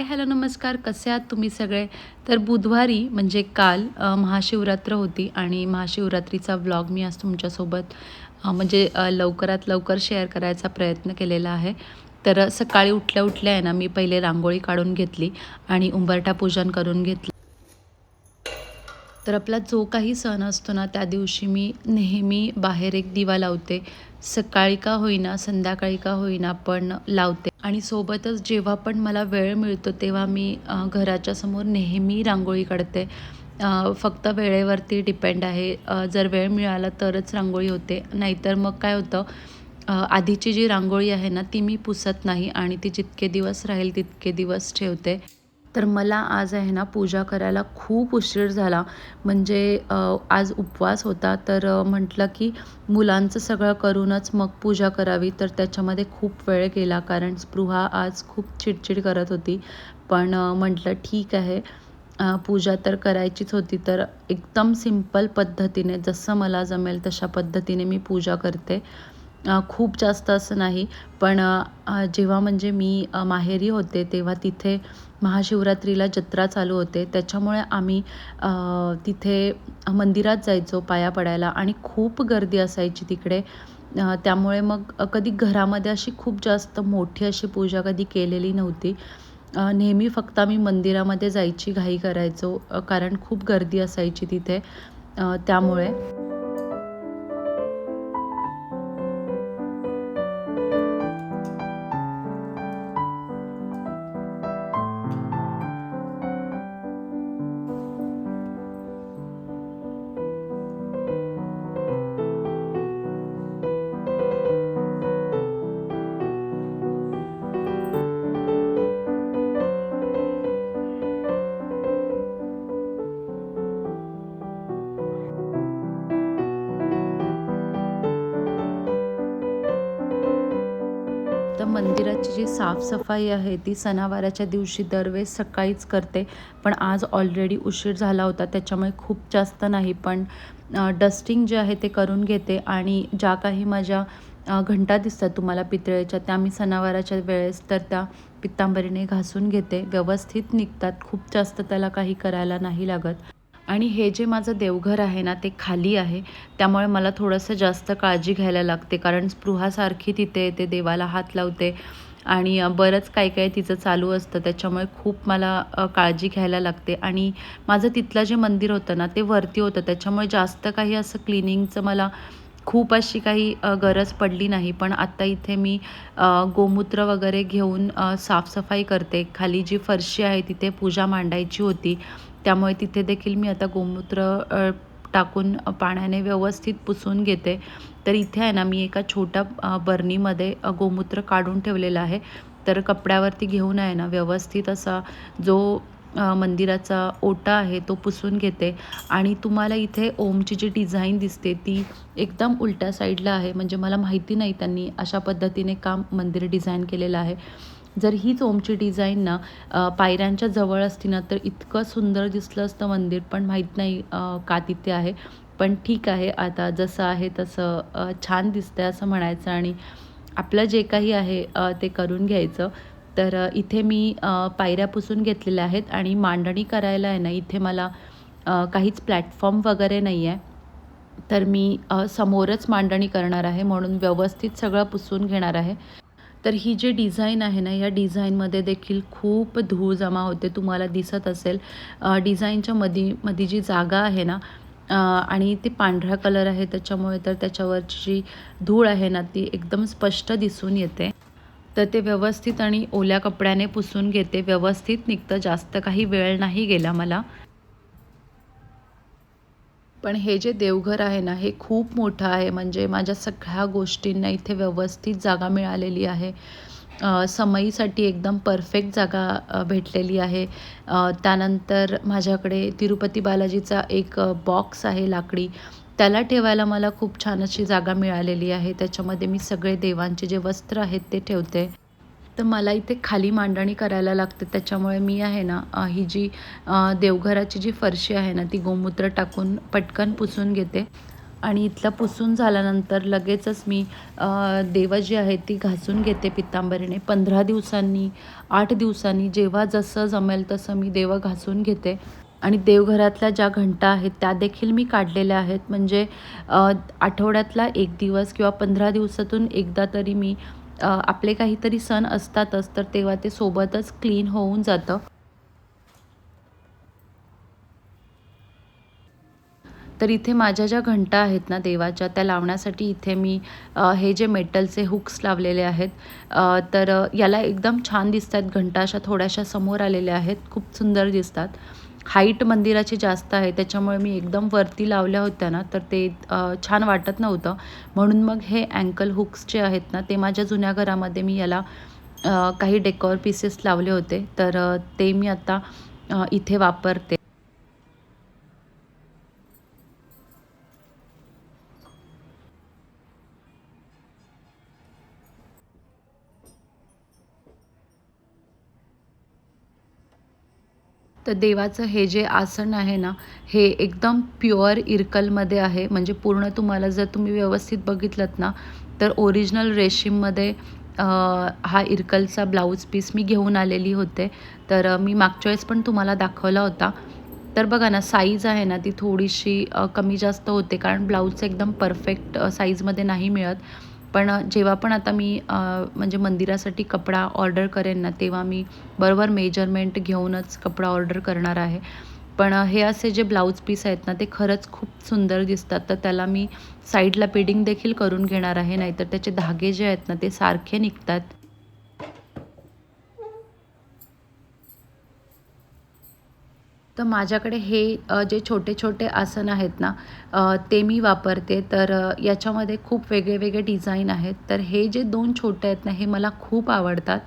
Hi hello नमस्कार कसे आहात तुम्ही सगळे? तर बुधवारी म्हणजे काल महाशिवरात्र होती आणि महाशिवरात्रीचा व्लॉग मी आज तुमच्यासोबत म्हणजे लवकरात लवकर शेअर करायचा प्रयत्न केलेला आहे. तर सकाळी उठल्या उठल्या आहे ना मी पहिले रांगोळी काढून घेतली आणि उंबरठा पूजन करून घेतलं. तर आपला जो काही सण असतो ना त्या दिवशी मी नेहमी बाहेर एक दिवा लावते. सकाळी का होईना संध्याकाळी का होईना पण लावते. आणि सोबतच जेव्हा पण मला वेळ मिळतो तेव्हा मी घराच्या समोर नेहमी रांगोळी काढते. फक्त वेळेवरती डिपेंड आहे. जर वेळ मिळाला तरच रांगोळी होते. नाहीतर मग काय होतं आधीची जी रांगोळी आहे ना ती मी पुसत नाही आणि ती जितके दिवस राहील तितके दिवस ठेवते. तर मला आज आहे ना पूजा करायला खूप उशीर झाला. म्हणजे आज उपवास होता. तर म्हटलं की मुलांचं सगळं करूनच मग पूजा करावी. तर त्याच्यामध्ये खूप वेळ गेला. कारण स्पृहा आज खूप चिडचिड करत होती. पण म्हटलं ठीक आहे. पूजा तर करायचीच होती. तर एकदम सिंपल पद्धतीने जसं मला जमेल तशा पद्धतीने मी पूजा करते. खूप जास्त असं नाही. पण जेव्हा म्हणजे मी माहेरी होते तेव्हा तिथे महाशिवरात्रीला जत्रा चालू होते. त्याच्यामुळे आम्ही तिथे मंदिरात जायचो पाया पडायला आणि खूप गर्दी असायची तिकडे. त्यामुळे मग कधी घरामध्ये अशी खूप जास्त मोठी अशी पूजा कधी केलेली नव्हती. नेहमी फक्त आम्ही मंदिरामध्ये जायची घाई करायचो कारण खूप गर्दी असायची तिथे त्यामुळे. घराची जी साफसफाई आहे ती सणावाराच्या दिवशी दरवेळेस सकाळीच करते. पण आज ऑलरेडी उशीर झाला होता त्याच्यामुळे खूप जास्त नाही. पण डस्टिंग जे आहे ते करून घेते आणि ज्या काही माझ्या घंटा दिसतात तुम्हाला पितळेच्या त्या मी सणावाराच्या वेळेस तर त्या पित्तांबरीने घासून घेते. व्यवस्थित निघतात खूप जास्त त्याला काही करायला नाही लागत. आणि हे जे माझं देवघर आहे ना ते खाली आहे. त्यामुळे मला थोडंसं जास्त काळजी घ्यायला लागते कारण स्पृहासारखी तिथे येते देवाला हात लावते. आणि बरंच काय काय तिचं चालू असतं. त्याच्यामुळे खूप मला काळजी घ्यायला लागते. आणि माझं तिथलं जे मंदिर होतं ना ते वरती होतं. त्याच्यामुळे जास्त काही असं क्लिनिंगचं मला खूप अशी काही गरज पडली नाही. पण आत्ता इथे मी गोमूत्र वगैरे घेऊन साफसफाई करते. खाली जी फरशी आहे तिथे पूजा मांडायची होती. त्यामुळे तिथे देखील मी आता गोमूत्र टाकून पाण्याने व्यवस्थित पुसून घेते. तर इथे आहे ना मी एका छोट्या बरणीमध्ये गोमूत्र काढून ठेवलेलं आहे. तर कपड्यावरती घेऊन आहे ना व्यवस्थित असा जो मंदिराचा ओटा आहे तो पुसून घेते. आणि तुम्हाला इथे ओमची जी डिझाईन दिसते ती एकदम उलट्या साईडला आहे. म्हणजे मला माहिती नाही त्यांनी अशा पद्धतीने काम मंदिर डिझाईन केलेलं आहे. जर हीच ओमची डिझाईन ना पायऱ्यांच्या जवळ असती ना तर इतकं सुंदर दिसलं असतं मंदिर पण माहीत नाही का तिथे आहे. पण ठीक आहे आता जसं आहे तसं छान दिसतंय असं म्हणायचं आणि आपलं जे काही आहे ते करून घ्यायचं. तर इथे मी पायऱ्या पुसून घेतलेल्या आहेत आणि मांडणी करायला आहे ना इथे मला काहीच प्लॅटफॉर्म वगैरे नाही आहे. तर मी समोरच मांडणी करणार आहे म्हणून व्यवस्थित सगळं पुसून घेणार आहे. तर ही जी डिझाईन आहे ना या डिझाईनमध्ये देखील खूप धूळ जमा होते तुम्हाला दिसत असेल. डिझाईनच्या मधी मध्ये जी जागा आहे ना आणि ते पांढरा कलर आहे त्याच्यामुळे तर त्याच्यावरची जी धूळ आहे ना ती एकदम स्पष्ट दिसून येते. तर ते व्यवस्थित आणि ओल्या कपड्याने पुसून घेते. व्यवस्थित निघतं जास्त काही वेळ नाही गेला मला. पण हे जे देवघर आहे ना हे खूप मोठं आहे. म्हणजे माझ्या सगळ्या गोष्टींना इथे व्यवस्थित जागा मिळालेली आहे. समईसाठी एकदम परफेक्ट जागा भेटलेली आहे. त्यानंतर माझ्याकडे तिरुपती बालाजीचा एक बॉक्स आहे लाकडी. त्याला ठेवायला मला खूप छान अशी जागा मिळालेली आहे. त्याच्यामध्ये मी सगळे देवांचे जे वस्त्र आहेत ते ठेवते. तर मला इथे खाली मांडणी करायला लागते. त्याच्यामुळे मी आहे ना ही जी देवघराची जी फरशी आहे ना ती गोमूत्र टाकून पटकन पुसून घेते. आणि इथलं पुसून झाल्यानंतर लगेचच मी देवा देवं जी आहेत ती घासून घेते पितांबरीने. पंधरा दिवसांनी आठ दिवसांनी जेव्हा जसं जमेल तसं मी देवं घासून घेते. आणि देवघरातल्या ज्या घंटा आहेत त्या देखील मी काढलेल्या आहेत. म्हणजे आठवड्यातला एक दिवस किंवा पंधरा दिवसातून एकदा तरी मी आपले काहीतरी सण असतातच तर तेव्हा ते सोबतच क्लीन होऊन जातं. तर इथे माझ्या ज्या घंटा आहेत ना देवाच्या त्या लावण्यासाठी इथे मी हे जे मेटलचे हुक्स लावलेले आहेत तर याला एकदम छान दिसतात घंटा अशा थोड्याशा समोर आलेल्या आहेत खूप सुंदर दिसतात. हाईट मंदिराची जास्त आहे त्याच्यामुळे मी एकदम वरती लावल्या होत्या ना तर ते छान वाटत नव्हतं. म्हणून मग हे अँकल हुक्स जे आहेत ना ते माझ्या जुन्या घरामध्ये मी याला काही डेकोर पीसेस लावले होते. तर ते मी आता इथे वापरते. तर देवाचं हे जे आसन आहे ना हे एकदम प्युअर इरकलमध्ये आहे. म्हणजे पूर्ण तुम्हाला जर तुम्ही व्यवस्थित बघितलंत ना तर ओरिजिनल रेशीममध्ये हा इरकलचा ब्लाऊज पीस मी घेऊन आलेली होते. तर मी मागच्या वेळेस पण तुम्हाला दाखवला होता. तर बघा ना साईज आहे ना ती थोडीशी कमी जास्त होते. कारण ब्लाऊजचं एकदम परफेक्ट साईजमध्ये नाही मिळत. पण जेव्हा पण आता मी म्हणजे मंदिरासाठी कपडा ऑर्डर करेन ना तेव्हा मी बरोबर मेजरमेंट घेऊनच कपडा ऑर्डर करणार आहे. पण हे असे जे ब्लाऊज पीस आहेत ना ते खरंच खूप सुंदर दिसतात. तर त्याला मी साईडला पिडिंग देखील करून घेणार आहे नाहीतर त्याचे धागे जे आहेत ना ते सारखे निघतात. तर माझ्याकडे हे जे छोटे छोटे आसन आहेत ना ते मी वापरते. तर याच्यामध्ये खूप वेगळे वेगळे डिझाईन आहेत. तर हे जे दोन छोटे आहेत ना हे मला खूप आवडतात.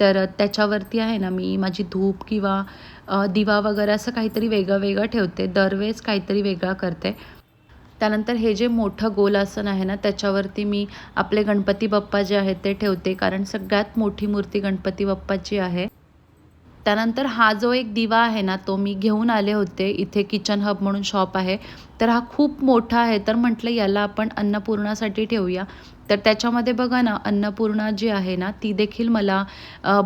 तर त्याच्यावरती आहे ना मी माझी धूप किंवा दिवा वगैरे असं काहीतरी वेगळं वेगळं ठेवते. दरवेळेस काहीतरी वेगळा करते. त्यानंतर हे जे मोठं गोल आसन आहे ना त्याच्यावरती मी आपले गणपती बाप्पा जे आहेत ते ठेवते. कारण सगळ्यात मोठी मूर्ती गणपती बाप्पाची आहे. त्यानंतर हा जो एक दिवा आहे ना तो मी घेऊन आले होते. इथे किचन हब म्हणून शॉप आहे. तर हा खूप मोठा आहे. तर म्हटलं याला आपण अन्नपूर्णासाठी ठेवूया. तर त्याच्यामध्ये बघा ना अन्नपूर्णा जी आहे ना ती देखील मला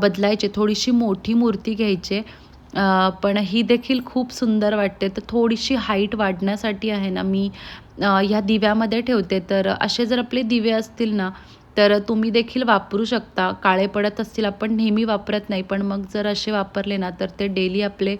बदलायची. थोडीशी मोठी मूर्ती घ्यायची. पण ही देखील खूप सुंदर वाटते. तर थोडीशी हाईट वाढण्यासाठी आहे ना मी ह्या दिव्यामध्ये ठेवते. तर असे जर आपले दिवे असतील ना तर तुम्ही देखील वापरू शकता. काळे पडत असतील आपण नेहमी वापरत नाही. पण मग जर असे वापरले ना तर ते डेली आपले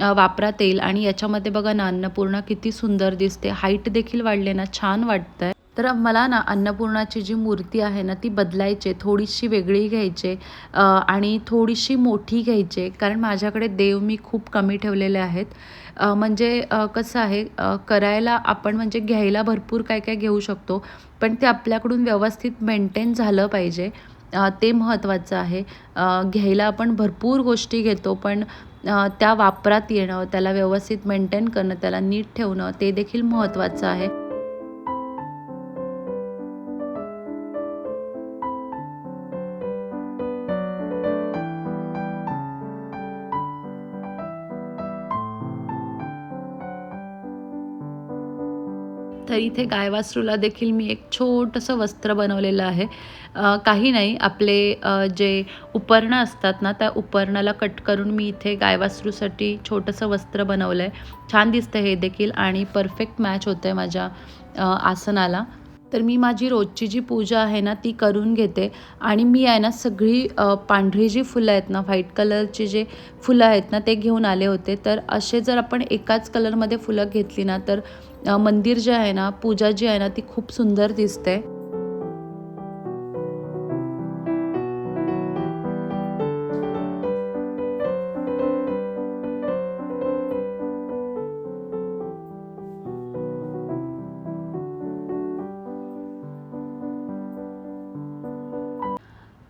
वापरात येईल. आणि याच्यामध्ये बघा ना अन्नपूर्णा किती सुंदर दिसते. हाईट देखील वाढले ना छान वाटतंय. तर मला ना अन्नपूर्णाची जी मूर्ती आहे ना ती बदलायची थोडीशी वेगळी घ्यायचे आणि थोडीशी मोठी घ्यायचे कारण माझ्याकडे देव मी खूप कमी ठेवलेले आहेत. म्हणजे कसं आहे करायला आपण म्हणजे घ्यायला भरपूर काय काय घेऊ शकतो. पण ते आपल्याकडून व्यवस्थित मेंटेन झालं पाहिजे. ते महत्त्वाचं आहे. घ्यायला आपण भरपूर गोष्टी घेतो पण त्या वापरात येणं त्याला व्यवस्थित मेंटेन करणं त्याला नीट ठेवणं ते देखील महत्त्वाचं आहे. तर इथे गायवासरूला देखील मी एक छोटंसं वस्त्र बनवलेलं आहे. काही नाही आपले जे उपर्ण असतात ना त्या उपरणाला कट करून मी इथे गायवासरूसाठी छोटंसं वस्त्र बनवलं आहे छान दिसतं हे देखील आणि परफेक्ट मॅच होतं आहे माझ्या आसनाला. तर मी माझी रोजची जी पूजा आहे ना ती करून घेते. आणि मी आहे ना सगळी पांढरी जी फुलं आहेत ना व्हाईट कलरची जे फुलं आहेत ना ते घेऊन आले होते. तर असे जर आपण एकाच कलरमध्ये फुलं घेतली ना तर मंदिर जे आहे ना पूजा जी आहे ना ती खूप सुंदर दिसते.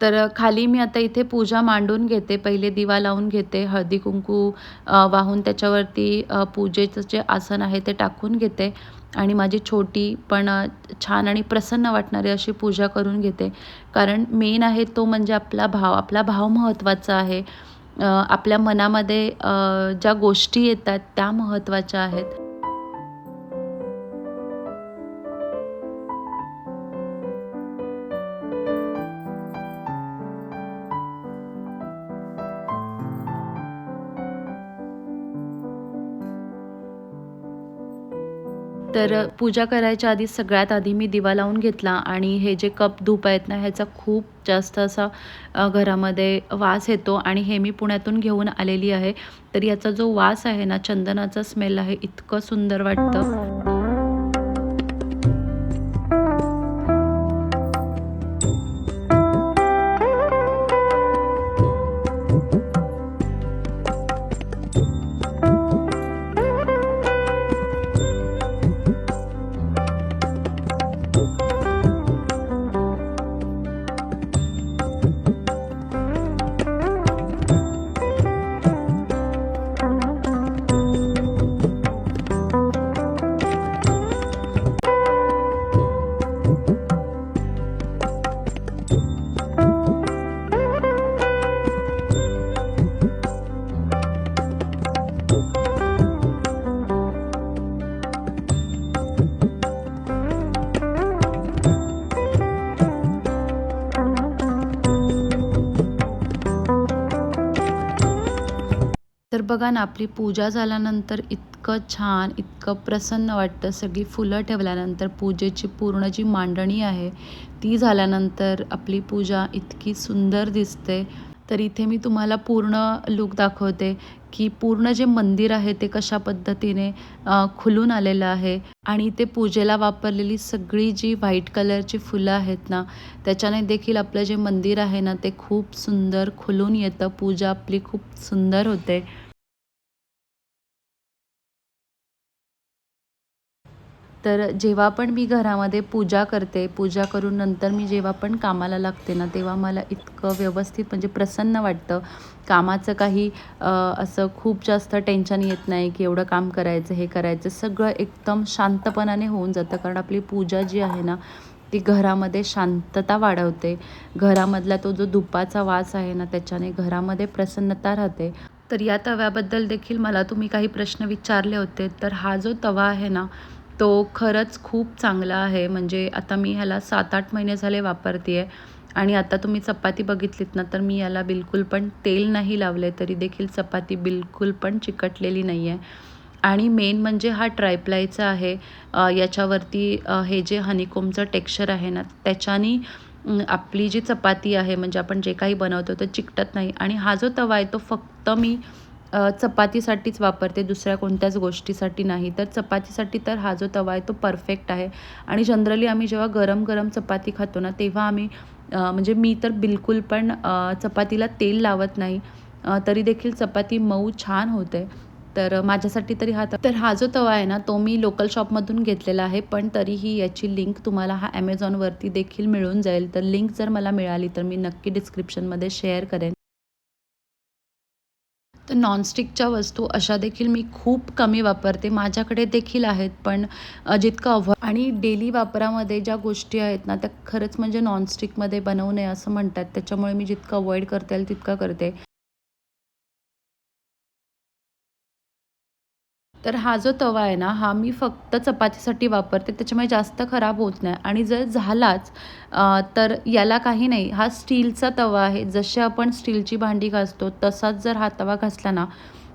तर खाली मी आता इथे पूजा मांडून घेते पहिले दिवा लावून घेते हळदी कुंकू वाहून त्याच्यावरती पूजेचं जे आसन आहे ते टाकून घेते. आणि माझी छोटी पण छान आणि प्रसन्न वाटणारी अशी पूजा करून घेते. कारण मेन आहे तो म्हणजे आपला भाव आपला भाव महत्त्वाचा आहे. आपल्या मनामध्ये ज्या गोष्टी येतात त्या महत्त्वाच्या आहेत. तर पूजा करायच्या आधी सगळ्यात आधी मी दिवा लावून घेतला आणि हे जे कप धूप आहेत ना ह्याचा खूप जास्त असा घरामध्ये वास येतो आणि हे मी पुण्यातून घेऊन आलेली आहे. तर याचा जो वास आहे ना चंदनाचा स्मेल आहे इतकं सुंदर वाटतं. बघा ना आपली पूजा झाल्यानंतर इतकं छान इतकं प्रसन्न वाटतं. सगळी फुलं ठेवल्यानंतर पूजेची पूर्ण जी मांडणी आहे ती झाल्यानंतर आपली पूजा इतकी सुंदर दिसते. तर इथे मी तुम्हाला पूर्ण लूक दाखवते की पूर्ण जे मंदिर आहे ते कशा पद्धतीने खुलून आलेलं आहे. आणि इथे पूजेला वापरलेली सगळी जी व्हाईट कलरची फुलं आहेत ना त्याच्याने देखील आपलं जे मंदिर आहे ना ते खूप सुंदर खुलून येतं. पूजा आपली खूप सुंदर होते. तर जेव्हा पण मी घरामध्ये पूजा करते पूजा करून नंतर मी जेव्हा पण कामाला लागते ना तेव्हा मला इतकं व्यवस्थित म्हणजे प्रसन्न वाटतं. कामाचं काही असं खूप जास्त टेन्शन येत नाही की एवढं काम करायचं हे करायचं. सगळं एकदम शांतपणाने होऊन जातं. कारण आपली पूजा जी आहे ना ती घरामध्ये शांतता वाढवते. घरामधला तो जो धुपाचा वास आहे ना त्याच्याने घरामध्ये प्रसन्नता राहते. तर या तव्याबद्दल देखील मला तुम्ही काही प्रश्न विचारले होते. तर हा जो तवा आहे ना तो खरंच खूप चांगला आहे. म्हणजे आता मी ह्याला सात आठ महिने झाले वापरते आहे आणि आता तुम्ही चपाती बघितलीत ना तर मी याला बिलकुल पण तेल नाही लावले तरी देखील चपाती बिलकुल पण चिकटलेली नाही आहे आणि मेन म्हणजे हा ट्रायप्लायचा आहे. याच्यावरती हे जे हनीकोमचं टेक्स्चर आहे ना त्याच्यानी आपली जी चपाती आहे म्हणजे आपण जे काही बनवतो ते चिकटत नाही. आणि हा जो तवा आहे तो फक्त मी चपातीसाठीच वापरते दुसऱ्या कोणत्याच गोष्टीसाठी नाही. तर चपातीसाठी तर हा जो तवा आहे तो परफेक्ट आहे. आणि जनरली आम्ही जेव्हा गरम गरम चपाती खातो ना तेव्हा आम्ही म्हणजे मी तर बिलकुल पण चपातीला तेल लावत नाही. तरी देखील चपाती मऊ छान होते. तर माझ्यासाठी तरी हा तर हा जो तवा आहे ना तो मी लोकल शॉपमधून घेतलेला आहे. पण तरीही याची लिंक तुम्हाला हा ॲमेझॉनवरती देखील मिळून जाईल. तर लिंक जर मला मिळाली तर मी नक्की डिस्क्रिप्शनमध्ये शेअर करेन. तर नॉनस्टिकच्या वस्तू अशा देखील मी खूप कमी वापरते. माझ्याकडे देखील आहेत पण जितकं अव आणि डेली वापरामध्ये ज्या गोष्टी आहेत ना त्या खरंच म्हणजे नॉनस्टिकमध्ये बनवू नये असं म्हणतात. त्याच्यामुळे मी जितकं अवॉइड करता येईल तितकं करते. तर हा जो तवा आहे ना हा मी फक्त चपातीसाठी वापरते. त्याच्यामुळे जास्त खराब होत नाही. आणि जर झालाच तर याला काही नाही. हा स्टीलचा तवा आहे. जसे आपण स्टीलची भांडी घासतो तसाच जर हा तवा घासला ना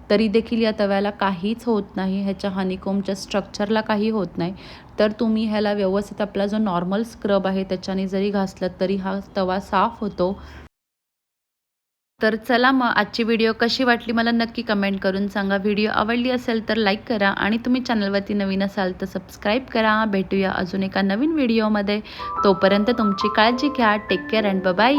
तरी देखील या तव्याला काहीच होत नाही. ह्याच्या हनीकोमच्या स्ट्रक्चरला काही होत नाही. तर तुम्ही ह्याला व्यवस्थित आपला जो नॉर्मल स्क्रब आहे त्याच्याने जरी घासलं तरी हा तवा साफ होतो. तर चला मग आजची व्हिडिओ कशी वाटली मला नक्की कमेंट करून सांगा. व्हिडिओ आवडली असेल तर लाईक करा आणि तुम्ही चॅनलवरती नवीन असाल तर सबस्क्राईब करा. भेटूया अजून एका नवीन व्हिडिओमध्ये तोपर्यंत तुमची काळजी घ्या. Take care and bye